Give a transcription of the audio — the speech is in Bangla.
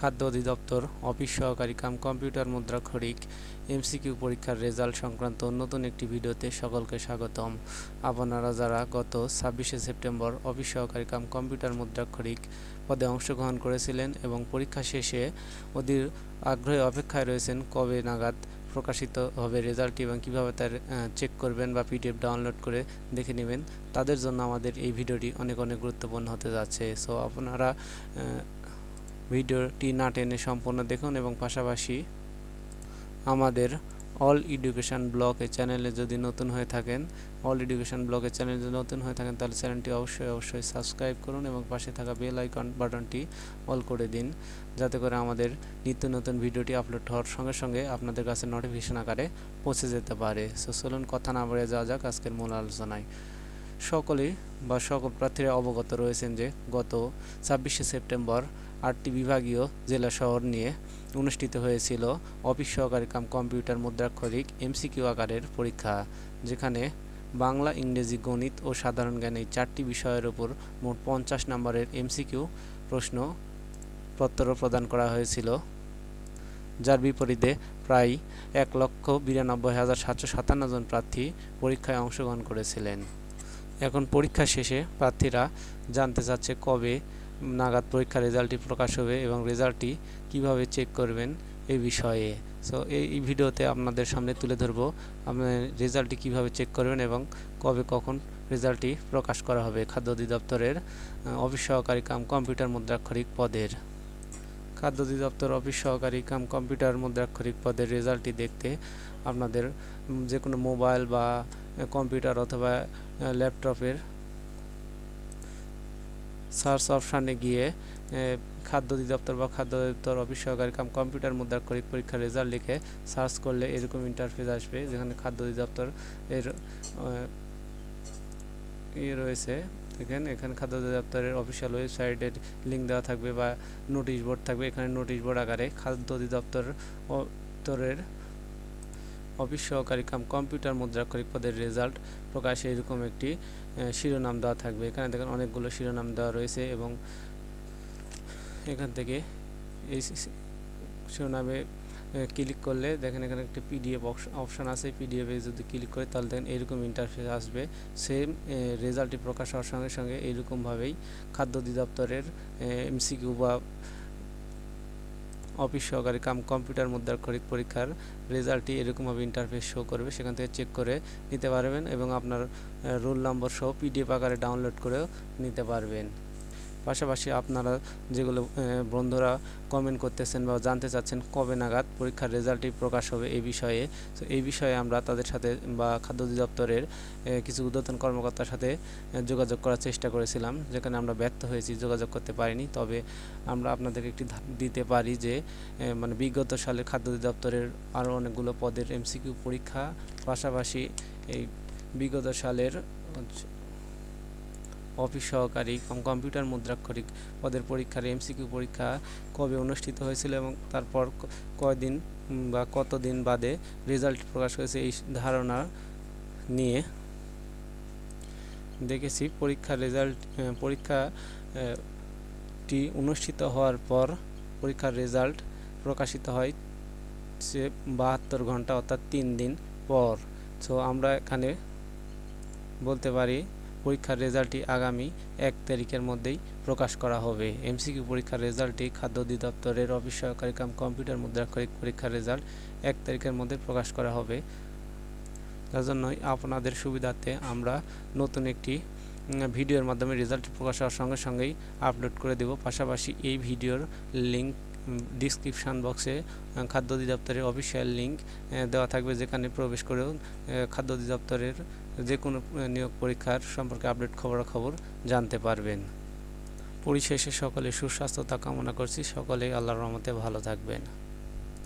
খাদ্য অধিদপ্তর, অফিস সহকারী কাম কম্পিউটার মুদ্রাক্ষরিক এমসিকিউ পরীক্ষার রেজাল্ট সংক্রান্ত নতুন একটি ভিডিওতে সকলকে স্বাগতম। আপনারা যারা গত ছাব্বিশে সেপ্টেম্বর অফিস সহকারী কাম কম্পিউটার মুদ্রাক্ষরিক পদে অংশগ্রহণ করেছিলেন এবং পরীক্ষা শেষে অধীর আগ্রহে অপেক্ষায় রয়েছেন কবে নাগাদ প্রকাশিত হবে রেজাল্টটি এবং কীভাবে তার চেক করবেন বা পিডিএফ ডাউনলোড করে দেখে নেবেন, তাদের জন্য আমাদের এই ভিডিওটি অনেক অনেক গুরুত্বপূর্ণ হতে যাচ্ছে। সো আপনারা ভিডিওটি না টেনে সম্পূর্ণ দেখুন এবং পাশাপাশি আমাদের অল এডুকেশন ব্লগ চ্যানেলে যদি নতুন হয়ে থাকেন, অল এডুকেশন ব্লগের চ্যানেলে যদি নতুন হয়ে থাকেন, তাহলে চ্যানেলটি অবশ্যই অবশ্যই সাবস্ক্রাইব করুন এবং পাশে থাকা বেল আইকন বাটনটি অল করে দিন, যাতে করে আমাদের নিত্য নতুন ভিডিওটি আপলোড হওয়ার সঙ্গে সঙ্গে আপনাদের কাছে নোটিফিকেশন আকারে পৌঁছে যেতে পারে। সো চলুন কথা না বলে যাওয়া যাক আজকের মূল আলোচনায়। সকলেই বা সকল প্রার্থীরা অবগত রয়েছেন যে গত ছাব্বিশে সেপ্টেম্বর আটটি বিভাগীয় জেলা শহর নিয়ে অনুষ্ঠিত হয়েছিল অফিস সহকারী কাম কম্পিউটার মুদ্রাক্ষরিক এমসিকিউ আকারের পরীক্ষা, যেখানে বাংলা, ইংরেজি, গণিত ও সাধারণ জ্ঞান এই চারটি বিষয়ের উপর মোট পঞ্চাশ নম্বরের এমসিকিউ প্রশ্ন পত্র প্রদান করা হয়েছিল, যার বিপরীতে প্রায় এক লক্ষ বিরানব্বই হাজার সাতশো সাতান্ন জন প্রার্থী পরীক্ষায় অংশগ্রহণ করেছিলেন। এখন পরীক্ষা শেষে প্রার্থীরা জানতে চাচ্ছে কবে নাগাদ পরীক্ষার রেজাল্টটি প্রকাশ হবে এবং রেজাল্টটি কীভাবে চেক করবেন এই বিষয়ে। সো এই ভিডিওতে আপনাদের সামনে তুলে ধরবো আপনার রেজাল্টটি কীভাবে চেক করবেন এবং কবে কখন রেজাল্টটি প্রকাশ করা হবে খাদ্য অধিদপ্তরের অফিস সহকারী কাম কম্পিউটার মুদ্রাক্ষরিক পদের। খাদ্য অধিদপ্তর, অফিস সহকারী কাম কম্পিউটার মুদ্রাক্ষরিক পদের রেজাল্টটি দেখতে আপনাদের যে কোনো মোবাইল বা কম্পিউটার অথবা ল্যাপটপের সার্চ অপশানে গিয়ে খাদ্য অধিদপ্তর বা খাদ্য অধিদপ্তর অফিস সহকারী কাম কম্পিউটার মুদ্রাক্ষরিক পরীক্ষার রেজাল্ট লিখে সার্চ করলে এরকম ইন্টারফেস আসবে, যেখানে খাদ্য অধিদপ্তর এর ইয়ে রয়েছে। দেখেন, এখানে খাদ্য অধিদপ্তরের অফিসিয়াল ওয়েবসাইটের লিঙ্ক দেওয়া থাকবে বা নোটিশ বোর্ড থাকবে। এখানে নোটিশ বোর্ড আকারে খাদ্য অধিদপ্তর দপ্তরের অফিস সহকারী কাম কম্পিউটার মুদ্রাক্ষরিক পদের রেজাল্ট প্রকাশে এরকম একটি শিরোনাম দেওয়া থাকবে। এখানে দেখেন অনেকগুলো শিরোনাম দেওয়া রয়েছে এবং এখান থেকে এই শিরোনামে ক্লিক করলে দেখেন এখানে একটা পিডিএফ অপশন আছে। পিডিএফে যদি ক্লিক করে তাহলে দেখেন এরকম ইন্টারফেস আসবে। সেম রেজাল্টটি প্রকাশ হওয়ার সঙ্গে সঙ্গে এইরকমভাবেই খাদ্য অধিদপ্তরের এমসিকিউ বা অফিস সহকারী কাম কম্পিউটার মুদ্রাক্ষরিক পরীক্ষার রেজাল্টটি এরকমভাবে ইন্টারফেস শো করবে। সেখান থেকে চেক করে নিতে পারবেন এবং আপনার রোল নম্বর সহ পিডিএফ আকারে ডাউনলোড করেও নিতে পারবেন। পাশাপাশি আপনারা যেগুলো বন্ধুরা কমেন্ট করতেছেন বা জানতে চাচ্ছেন কবে নাগাদ পরীক্ষার রেজাল্টটি প্রকাশ হবে এই বিষয়ে, তো এই বিষয়ে আমরা তাদের সাথে বা খাদ্য অধিদপ্তরের কিছু ঊর্ধ্বতন কর্মকর্তার সাথে যোগাযোগ করার চেষ্টা করেছিলাম, যেখানে আমরা ব্যর্থ হয়েছি, যোগাযোগ করতে পারিনি। তবে আমরা আপনাদেরকে একটি দিতে পারি যে মানে বিগত সালে খাদ্য অধিদপ্তরের আরও অনেকগুলো পদের এমসিকিউ পরীক্ষা, পাশাপাশি এই বিগত সালের অফিস সহকারী কম- কম্পিউটার মুদ্রাক্ষরিক পদের পরীক্ষার এমসিকিউ পরীক্ষা কবে অনুষ্ঠিত হয়েছিল এবং তারপর কয়দিন বা কতদিন বাদে রেজাল্ট প্রকাশ হয়েছে এই ধারণা নিয়ে দেখেছি। পরীক্ষার রেজাল্ট পরীক্ষা টি অনুষ্ঠিত হওয়ার পর পরীক্ষার রেজাল্ট প্রকাশিত হয় সে বাহাত্তর ঘণ্টা অর্থাৎ তিন দিন পর। সো আমরা এখানে বলতে পারি পরীক্ষার রেজাল্টটি আগামী এক তারিখের মধ্যেই প্রকাশ করা হবে। এমসিকিউ পরীক্ষার রেজাল্টটি খাদ্য অধিদপ্তরের অফিস সহকারী কাম কম্পিউটার মুদ্রাক্ষরিক পরীক্ষার রেজাল্ট এক তারিখের মধ্যে প্রকাশ করা হবে। তার জন্যই আপনাদের সুবিধার্থে আমরা নতুন একটি ভিডিওর মাধ্যমে রেজাল্ট প্রকাশ হওয়ার সঙ্গে সঙ্গেই আপলোড করে দেব। পাশাপাশি এই ভিডিওর লিঙ্ক ডিসক্রিপশান বক্সে খাদ্য অধিদপ্তরের অফিসিয়াল লিঙ্ক দেওয়া থাকবে যেখানে প্রবেশ করেও খাদ্য অধিদপ্তরের যে কোনো নিয়োগ পরীক্ষার সম্পর্কে আপডেট খবরাখবর জানতে পারবেন। পরিশেষে সকলে সুস্বাস্থ্যতা কামনা করছি। সকলেই আল্লাহর রহমতে ভালো থাকবেন।